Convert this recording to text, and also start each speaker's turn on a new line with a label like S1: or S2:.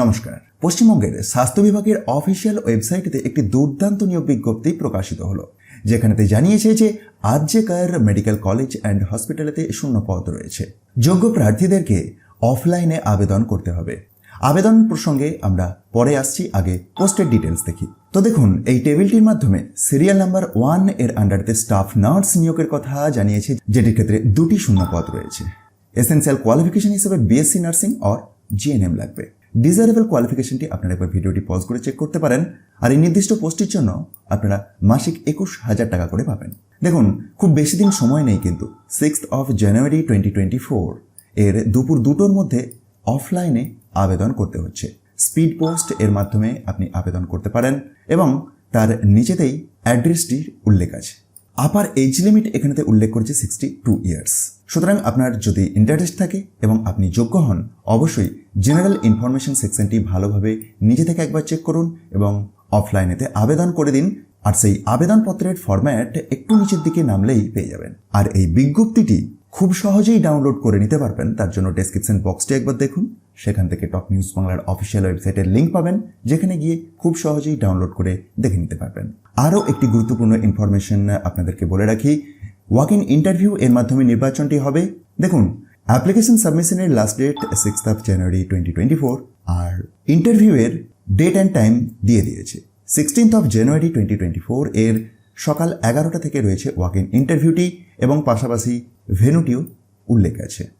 S1: নমস্কার। পশ্চিমবঙ্গের স্বাস্থ্য বিভাগের অফিসিয়াল ওয়েবসাইটে একটি দুর্দান্ত নিয়োগ বিজ্ঞপ্তি প্রকাশিত হলো, যেখানেতে জানিয়েছে যে আরজেকার মেডিকেল কলেজ অ্যান্ড হসপিটালেতে শূন্য পদ রয়েছে। যোগ্য প্রার্থীদেরকে অফলাইনে আবেদন করতে হবে। আবেদন প্রসঙ্গে আমরা পরে আসছি, আগে পোস্টের ডিটেলস দেখি। তো দেখুন, এই টেবিলটির মাধ্যমে সিরিয়াল নাম্বার ওয়ানের আন্ডারতে স্টাফ নার্স নিয়োগের কথা জানিয়েছে, যেটির ক্ষেত্রে দুটি শূন্য পদ রয়েছে। এসেন্সিয়াল কোয়ালিফিকেশন হিসেবে বিএসসি নার্সিং অর জিএনএম লাগবে। ডিজারেবল কোয়ালিফিকেশনটি আপনারা একবার ভিডিওটি পজ করে চেক করতে পারেন। আর এই নির্দিষ্ট পোস্টটির জন্য আপনারা মাসিক একুশ হাজার টাকা করে পাবেন। দেখুন, খুব বেশি দিন সময় নেই কিন্তু six of January twenty twenty four এর দুপুর দুটোর মধ্যে অফলাইনে আবেদন করতে হচ্ছে। স্পিড পোস্ট এর মাধ্যমে আপনি আবেদন করতে পারেন এবং তার নিচেতেই অ্যাড্রেসটির উল্লেখ আছে। আপার এজ লিমিট এখানেতে উল্লেখ করেছে সিক্সটি টু ইয়ার্স সুতরাং আপনার যদি ইন্টারেস্ট থাকে এবং আপনি যোগ্য হন, অবশ্যই জেনারেল ইনফরমেশন সেকশনটি ভালোভাবে নিজে থেকে একবার চেক করুন এবং অফলাইনেতে আবেদন করে দিন। আর সেই আবেদনপত্রের ফরম্যাট একটু নিচের দিকে নামলেই পেয়ে যাবেন। আর এই বিজ্ঞপ্তিটি খুব সহজেই ডাউনলোড করে নিতে পারবেন। তার জন্য ডেসক্রিপশন বক্সটি একবার দেখুন। সেখান থেকে টপ নিউজ বাংলার অফিসিয়াল ওয়েবসাইটের লিঙ্ক পাবেন, যেখানে গিয়ে খুব সহজেই ডাউনলোড করে দেখে নিতে পারবেন। আরও একটি গুরুত্বপূর্ণ ইনফরমেশন আপনাদেরকে বলে রাখি ওয়াক ইন ইন্টারভিউ এর মাধ্যমে নির্বাচনটি হবে। দেখুন application সাবমিশনের last date six of January twenty twenty four আর ইন্টারভিউয়ের ডেট অ্যান্ড টাইম দিয়ে দিয়েছে। Sixteenth of January twenty twenty four এর সকাল এগারোটা থেকে রয়েছে ওয়াক ইন ইন্টারভিউটি এবং পাশাপাশি ভেনুটিও উল্লেখ আছে।